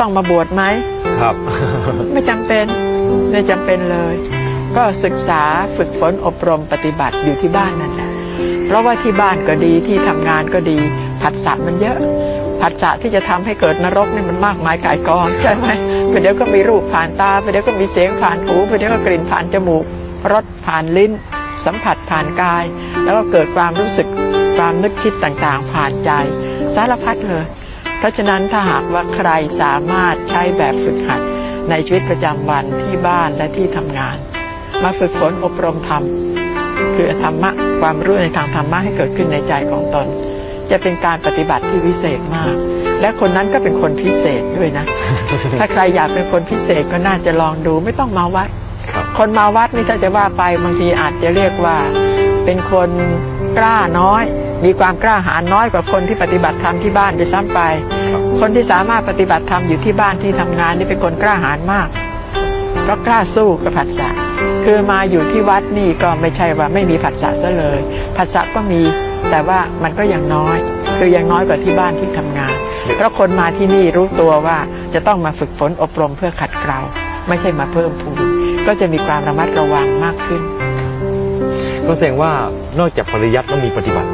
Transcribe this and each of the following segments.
ต้องมาบวชไหมครับ ไม่จำเป็น ไม่จำเป็นเลย ก็ศึกษาฝึกฝนอบรมปฏิบัติอยู่ที่บ้านนั่นแหละเพราะว่าที่บ้านก็ดีที่ทำงานก็ดีผัสสะมันเยอะผัสสะที่จะทำให้เกิดนรกนี่มันมากมายกายกองใช่ไหมไปเดี๋ยวก็มีรูปผ่านตาไปเดี๋ยวก็มีเสียงผ่านหูไปเดี๋ยวก็กลิ่นผ่านจมูกรสผ่านลิ้น สัมผัสผ่านกาย แล้วก็เกิดความรู้สึกความนึกคิดต่างๆ ผ่านใจ สารพัดเลย เพราะฉะนั้นถ้าหากว่าใครสามารถใช้แบบฝึกหัดในชีวิตประจำวันที่บ้านและที่ทำงาน มาฝึกฝนอบรมธรรม คือธรรมะความรู้ในทางธรรมะให้เกิดขึ้นในใจของตน จะเป็นการปฏิบัติที่วิเศษมาก และคนนั้นก็เป็นคนพิเศษด้วยนะ ถ้าใครอยากเป็นคนพิเศษก็น่าจะลองดูไม่ต้องมาวัดครับคนมาวัดนี่ถ้าจะว่าไปบางทีอาจจะเรียกว่า เป็นคนกล้าน้อย มีความกล้าหาญน้อยกว่าคนที่ปฏิบัติธรรมที่บ้านด้วยซ้ำไป คนที่สามารถปฏิบัติธรรมอยู่ที่บ้านที่ทำงานนี่เป็นคนกล้าหาญมากเพราะกล้าสู้กับผัสสะคือมาอยู่ที่วัดนี่ก็ไม่ใช่ว่าไม่มีผัสสะซะเลยผัสสะก็มีแต่ว่ามันก็ยังน้อย คือยังน้อยกว่าที่บ้านที่ทำงาน เพราะคนมาที่นี่รู้ตัวว่าจะต้องมาฝึกฝนอบรมเพื่อขัดเกลาไม่ใช่มาเพิ่มพูนก็จะมีความระมัดระวังมากขึ้น ก็แสดงว่านอกจากปริยัติต้องมีปฏิบัติ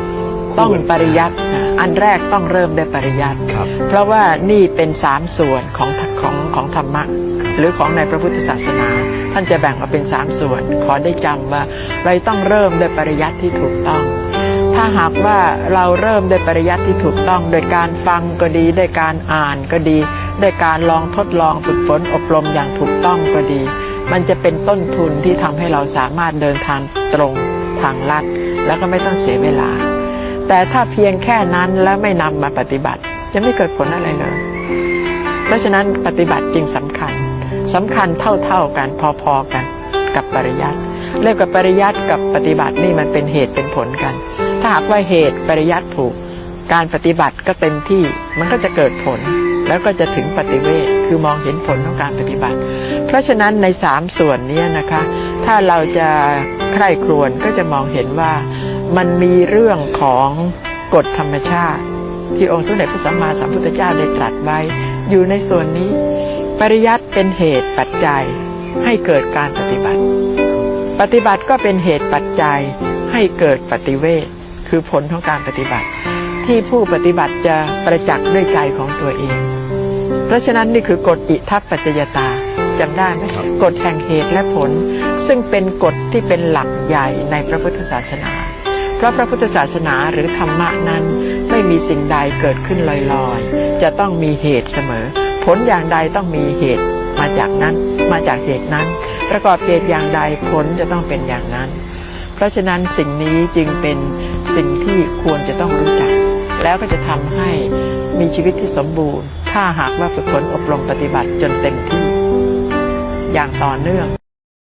ต้องปริยัตินะอันแรกต้องเริ่มด้วยปริยัติครับเพราะว่านี่เป็นสามส่วนของของของธรรมะหรือของในพระพุทธศาสนา ท่านจะแบ่งออกเป็นสามส่วน ขอได้จำว่าเราต้องเริ่มด้วยปริยัติที่ถูกต้องถ้าหากว่าเราเริ่มด้วยปริยัติที่ถูกต้อง โดยการฟังก็ดีโดยการอ่านก็ดีโดยการลองทดลองฝึกฝนอบรมอย่างถูกต้องก็ดี มันจะเป็นต้นทุนที่ทำให้เราสามารถเดินทางตรงทางลัด แล้วก็ไม่ต้องเสียเวลา แต่ถ้าเพียงแค่นั้นแล้วไม่นำมาปฏิบัติ จะไม่เกิดผลอะไรเลย เพราะฉะนั้นปฏิบัติจึงสำคัญสำคัญเท่าๆกันพอๆกันกับปริยัติเรื่องกับปริยัติกับปฏิบัตินี่มันเป็นเหตุเป็นผลกัน ถ้าหากว่าเหตุปริยัติถูก การปฏิบัติก็เต็มที่มันก็จะเกิดผล แล้วก็จะถึงปฏิเวทคือมองเห็นผลของการปฏิบัติ เพราะฉะนั้นในสามส่วนนี้นะคะ ถ้าเราจะใคร่ครวญก็จะมองเห็นว่ามันมีเรื่องของกฎธรรมชาติ ที่องค์สมเด็จพระสัมมาสัมพุทธเจ้าได้ตรัสไว้ อยู่ในส่วนนี้ ปริยัติเป็นเหตุปัจจัยให้เกิดการปฏิบัติ ปฏิบัติก็เป็นเหตุปัจจัยให้เกิดปฏิเวทคือผลของการปฏิบัติ ที่ผู้ปฏิบัติจะประจักษ์ด้วยใจของตัวเอง เพราะฉะนั้นนี่คือกฎอิทัปปัจจยตาจำได้ไหมครับกฎแห่งเหตุและผล ซึ่งเป็นกฎที่เป็นหลักใหญ่ในพระพุทธศาสนา เพราะพระพุทธศาสนาหรือธรรมะนั้นไม่มีสิ่งใดเกิดขึ้นลอยๆ จะต้องมีเหตุเสมอ ผลอย่างใดต้องมีเหตุมาจากนั้น มาจากเหตุนั้น ประกอบเหตุอย่างใดผลจะต้องเป็นอย่างนั้น เพราะฉะนั้นสิ่งนี้จึงเป็นสิ่งที่ควรจะต้องรู้จัก แล้วก็จะทำให้มีชีวิตที่สมบูรณ์ ถ้าหากว่าฝึกฝนอบรมปฏิบัติจนเต็มที่ อย่างต่อเนื่อง